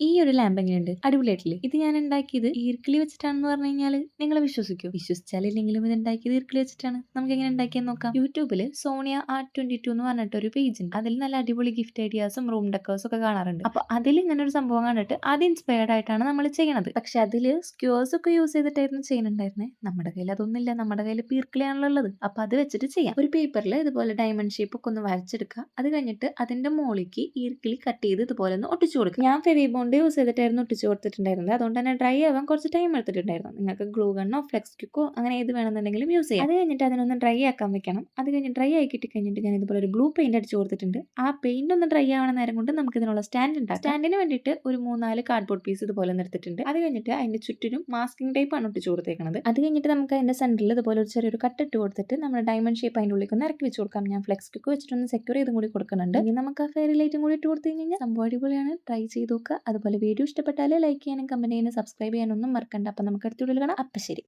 ഈ ഒരു ലാമ്പ് എങ്ങനെയുണ്ട്? അടിപൊളിയായിട്ടില്ലേ? ഇത് ഞാൻ ഉണ്ടാക്കിയത് ഈർക്കിളി വെച്ചിട്ടാണെന്ന് പറഞ്ഞു കഴിഞ്ഞാൽ നിങ്ങൾ വിശ്വസിക്കും? വിശ്വസിച്ചാലില്ലെങ്കിലും ഇത് ഉണ്ടാക്കിയത് ഈർക്കിളി വെച്ചിട്ടാണ്. നമുക്ക് എങ്ങനെ ഉണ്ടാക്കിയെന്ന് നോക്കാം. യൂട്യൂബിൽ സോണിയ ആർട്ട് ട്വന്റി ടു എന്ന് പറഞ്ഞിട്ട് ഒരു പേജ് ഉണ്ട്. അതിൽ നല്ല അടിപൊളി ഗിഫ്റ്റ് ഐഡിയാസും റൂം ഡെക്കേഴ്സും ഒക്കെ കാണാറുണ്ട്. അപ്പൊ അതിൽ ഇങ്ങനെ ഒരു സംഭവം കണ്ടിട്ട് അത് ഇൻസ്പയർഡ് ആയിട്ടാണ് നമ്മൾ ചെയ്യണത്. പക്ഷെ അതിൽ സ്ക്യൂസ് ഒക്കെ യൂസ് ചെയ്തിട്ടായിരുന്നു ചെയ്യുന്നുണ്ടായിരുന്നേ. നമ്മുടെ കയ്യിൽ അതൊന്നുമില്ല. നമ്മുടെ കയ്യിൽ പീർക്കിളിയാണല്ലോ ഉള്ളത്. അപ്പൊ അത് വെച്ചിട്ട് ചെയ്യാം. ഒരു പേപ്പറിൽ ഇതുപോലെ ഡയമണ്ട് ഷേപ്പ് ഒക്കെ ഒന്ന് വരച്ചെടുക്കുക. അത് കഴിഞ്ഞിട്ട് അതിന്റെ മോളിക്ക് ഈർക്കിളി കട്ട് ചെയ്ത് ഇതുപോലെ ഒന്ന് ഒട്ടിച്ചു കൊടുക്കുക. ഞാൻ ഫെവിബോണ്ട് യൂസ് ചെയ്തിട്ടായിരുന്നു ഒട്ടിച്ച് കൊടുത്തിട്ടുണ്ടായിരുന്നത്. അതുകൊണ്ട് തന്നെ ഡ്രൈ ആവാൻ കുറച്ച് ടൈം എടുത്തിട്ടുണ്ടായിരുന്നു. നിങ്ങൾക്ക് ഗ്ലൂ ഗണ്ണോ ഫ്ലെക്സ് ക്യുക്കോ അങ്ങനെ ഏത് വേണമെന്നുണ്ടെങ്കിലും യൂസ് ചെയ്യാം. അത് കഴിഞ്ഞിട്ട് അതിനൊന്ന് ഡ്രൈ ആക്കാൻ വെക്കണം. അത് കഴിഞ്ഞ് ഡ്രൈ ആയി കിട്ടി കഴിഞ്ഞിട്ട് ഞാൻ ഇതുപോലെ ഒരു ഗ്ലൂ പെയിന്റ് അടിച്ച് കൊടുത്തിട്ടുണ്ട്. ആ പെയിന്റ് ഒന്ന് ഡ്രൈ ആവണ നേരം കൊണ്ട് നമുക്ക് ഇതിനുള്ള സ്റ്റാൻഡ് ഉണ്ടാക്കാം. സ്റ്റാൻഡിന് വേണ്ടിയിട്ട് ഒരു മൂന്നാൽ കാർഡ്ബോർഡ് പീസ് ഇതുപോലെ നിർത്തിയിട്ടുണ്ട് അത് കഴിഞ്ഞിട്ട് അതിന്റെ ചുറ്റിനും മാസ്കിംഗ് ടൈപ്പ് ആണ് ഒട്ടിച്ച് കൊടുത്തേക്കുന്നത് അത് കഴിഞ്ഞിട്ട് നമുക്ക് അതിന്റെ സെന്ററിൽ ഇതുപോലെ ഒരു ചെറിയൊരു കട്ട് ഇട്ട് കൊടുത്തിട്ട് നമ്മുടെ ഡയമണ്ട് ഷേപ്പ് അതിന്റെ ഉള്ളിൽ ഒന്ന് ഇറക്കി വെച്ച് കൊടുക്കാം. ഞാൻ ഫ്ലെക്സ് ക്യുക്ക് വെച്ചിട്ടൊന്ന് സെക്യൂർ ചെയ്തും കൂടി കൊടുക്കുന്നുണ്ട്. ഇനി നമുക്ക് ആ ഫെയറി ലൈറ്റും കൂടി ഇട്ട് കൊടുത്തു കഴിഞ്ഞാൽ സംഭവം അടിപൊളിയാണ്. ട്രൈ ചെയ്ത് നോക്കുക. അതുപോലെ വീഡിയോ ഇഷ്ടപ്പെട്ടാൽ ലൈക്ക് ചെയ്യാനും കമന്റ് ചെയ്യാനും സബ്സ്ക്രൈബ് ചെയ്യാനൊന്നും മറക്കണ്ട. അപ്പം നമുക്ക് അടുത്തുള്ള കാണാം. അപ്പം ശരി.